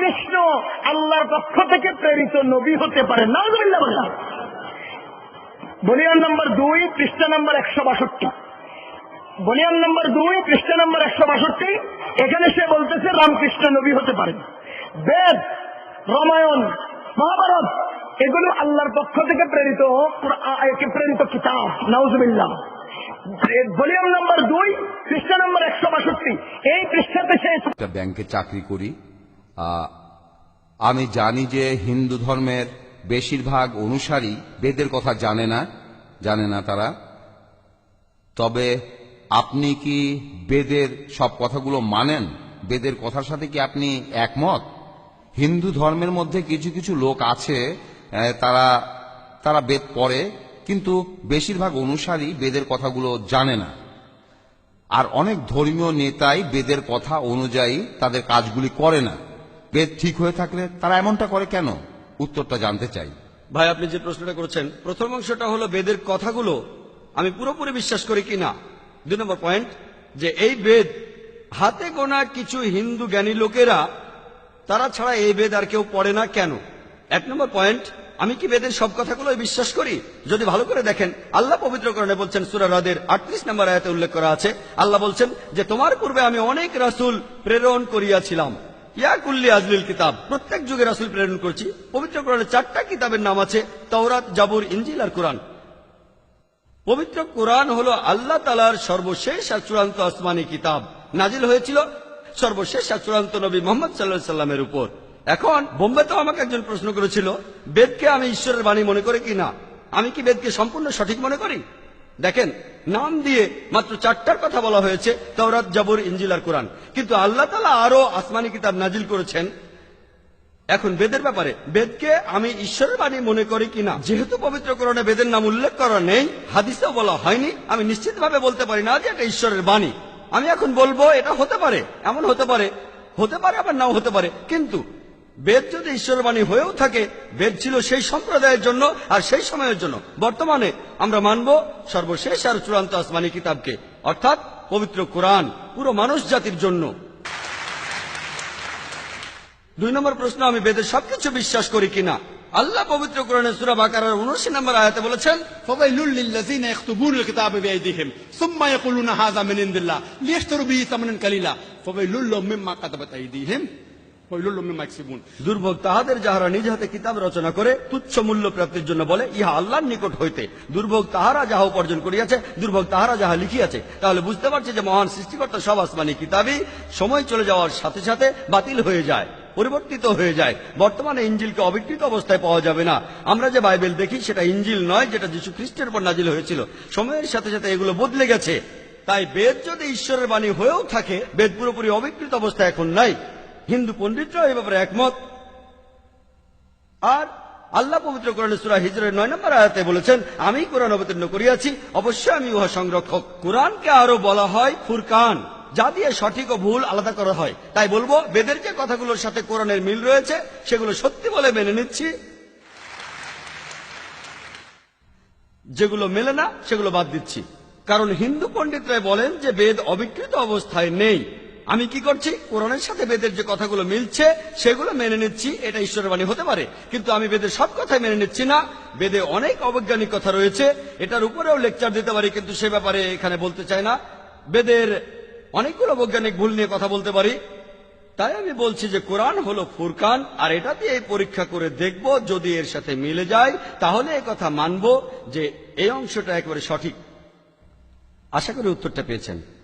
কৃষ্ণ আল্লাহর পক্ষ থেকে প্রেরিত নবী হতে পারে, না বলিয়ান নম্বর দুই, পৃষ্ঠা নম্বর একশো বাষট্টি। বলিয়ান নম্বর দুই, পৃষ্ঠা নম্বর একশো বাষট্টি, এখানে সে বলতেছে রামকৃষ্ণ নবী হতে পারে। বেদ, রামায়ণ, মহাভারত, এগুলো আল্লাহর পক্ষ থেকে প্রেরিত প্রেরিত কিতাব, নাউজুবিল্লাহ। ভলিউম দুই, পৃষ্ঠা একশো বাষট্টি। এই পৃষ্ঠাতে সে ব্যাংকে চাকরি করি। আমি জানি যে হিন্দু ধর্মের বেশিরভাগ অনুসারী বেদের কথা জানে না জানে না তারা। তবে আপনি কি বেদের সব কথাগুলো মানেন? বেদের কথার সাথে কি আপনি একমত? হিন্দু ধর্মের মধ্যে কিছু কিছু লোক আছে তারা তারা বেদ পড়ে কিন্তু বেশিরভাগ অনুসারী বেদের কথাগুলো জানে না। আর অনেক ধর্মীয় নেতাই বেদের কথা অনুযায়ী তাদের কাজগুলি করে না। বেদ ঠিক হয়ে থাকলে তারা এমনটা করে কেন? উত্তরটা জানতে চাই। ভাই, আপনি যে প্রশ্নটা করেছেন, প্রথম অংশটা হলো বেদের কথাগুলো আমি পুরোপুরি বিশ্বাস করি কিনা দুই নম্বর পয়েন্ট, যে এই বেদ হাতে গোনা কিছু হিন্দু জ্ঞানী লোকেরা, তারা ছাড়া এই বেদ আর কেউ পড়ে না কেন? এক নম্বর পয়েন্ট আমি কি বেদের সব কথাগুলো বিশ্বাস করি? যদি ভালো করে দেখেন, আল্লাহ পবিত্রকরণে বলছেন সুরা হ্রদের আটত্রিশ নম্বর আয়াতে উল্লেখ করা আছে, আল্লাহ বলছেন যে, তোমার পূর্বে আমি অনেক রাসূল প্রেরণ করিয়াছিলাম। ইয়া কুল্লি আজলিল কিতাব। প্রত্যেক যুগে রাসূল প্রেরণ করছি। পবিত্র কোরআনে চারটা কিতাবের নাম আছে, তওরাত, জাবুর ইঞ্জিল আর কোরআন। পবিত্র কোরআন হলো আল্লাহ তালার সর্বশেষ আর চূড়ান্ত আসমানি কিতাব। নাজিল হয়েছিল সর্বশেষ আর চূড়ান্ত নবী মোহাম্মদ সাল্লাহ সাল্লামের উপর। এখন বোম্বেতেও আমাকে একজন প্রশ্ন করেছিল, বেদকে আমি ঈশ্বরের বাণী মনে করি কি না? আমি কি বেদকে সম্পূর্ণ সঠিক মনে করি? দেখেন, নাম দিয়ে মাত্র চারটার কথা বলা হয়েছে, তওরাত, জাবুর ইঞ্জিল আর কোরআন। কিন্তু আল্লাহ তালা আরও আসমানি কিতাব নাজিল করেছেন। এখন বেদের ব্যাপারে, বেদকে আমি ঈশ্বরের বাণী মনে করি কিনা যেহেতু পবিত্র করণে বেদের নাম উল্লেখ করা নেই, হাদিসেও বলা হয়নি, আমি নিশ্চিতভাবে বলতে পারি না যে এটা ঈশ্বরের বাণী। আমি এখন বলব, এটা হতে পারে, এমন হতে পারে হতে পারে আবার নাও হতে পারে। কিন্তু বেদ যদি ঈশ্বরবাণী হয়েও থাকে, বেদ ছিল সেই সম্প্রদায়ের জন্য আর সেই সময়ের জন্য। বর্তমানে আমরা মানব সর্বশেষ আর চূড়ান্ত আসমানি কিতাবকে, অর্থাৎ পবিত্র কোরআন, পুরো মানুষ জাতির জন্য। দুই নম্বর প্রশ্ন, আমি বেদের সবকিছু বিশ্বাস করি কিনা? আল্লাহ পবিত্র কোরআনের সুরা বাকারার 79 নম্বর আয়াতে বলেছেন, ফাওয়াইলুল লিল্লাযিনা ইয়াকতুবুনাল কিতাবা বিআইদিহিম, সুম্মা ইয়াকুলুনা হাযা মিন ইনদিল্লাহ লিয়াশতারু বিহি সামানান কালিলা। ফাওয়াইলুল লাহুম কাতাবাত আইদিহিম। দুর্ভোগ তাহাদের যাহারা নিজ হাতে কিতাব রচনা করে, তুচ্ছ মূল্য প্রাপ্তির জন্য বলে, ইহা আল্লাহর নিকট হইতে। দুর্ভোগ তাহারা যাহা উপার্জন করিয়াছে, দুর্ভোগ তাহারা যাহা লিখিয়াছে, তাহলে বুঝতে পারছে যে মহান সৃষ্টিকর্তা সব আসমানি কিতাবই সময় চলে যাওয়ার সাথে সাথে বাতিল হয়ে যায়, পরিবর্তিত হয়ে যায়। বর্তমানে ইঞ্জিলকে অবিকৃত অবস্থায় পাওয়া যাবে না। আমরা যে বাইবেল দেখি, সেটা ইঞ্জিল নয়, যেটা যীশু খ্রিস্টের পর নাজিল হয়েছিল। সময়ের সাথে সাথে এগুলো বদলে গেছে। তাই বেদ যদি ঈশ্বরের বাণী হয়েও থাকে, বেদ পুরোপুরি অবিকৃত অবস্থা এখন নাই। হিন্দু পণ্ডিতরাও এই ব্যাপারে একমত। আর আল্লাহ পবিত্র কোরআন সুরা হিজরের নয় নম্বর আয়াতে বলেছেন, আমি কোরআন অবতীর্ণ করিয়াছি, অবশ্যই আমি উহা সংরক্ষক। কোরআনকে আরও বলা হয় ফুরকান, যা দিয়ে সঠিক ও ভুল আলাদা করা হয়। তাই বলব, বেদের যে কথাগুলোর সাথে কোরআনের মিল রয়েছে, সেগুলো সত্যি বলে মেনে নিচ্ছি। যেগুলো মেলে না, সেগুলো বাদ দিচ্ছি। কারণ হিন্দু পণ্ডিতরাই বলেন যে বেদ অবিকৃত অবস্থায় নেই। আমি কি করছি? কোরআনের সাথে বেদের যে কথাগুলো মিলছে, সেগুলো মেনে নিচ্ছি। এটা ঈশ্বরের বাণী হতে পারে। কিন্তু আমি বেদের সব কথাই মেনে নিচ্ছি না। বেদে অনেক অবৈজ্ঞানিক কথা রয়েছে। এটার উপরেও লেকচার দিতে পারি, কিন্তু সে ব্যাপারে এখানে বলতে চাই না। বেদের অনেকগুলো বৈজ্ঞানিক ভুল নিয়ে কথা বলতে পারি। তাই আমি বলছি যে কোরআন হলো ফুরকান, আর এটা দিয়ে পরীক্ষা করে দেখব, যদি এর সাথে মিলে যায়, তাহলে এ কথা মানব যে এই অংশটা একেবারে সঠিক। আশা করি উত্তরটা পেয়েছেন।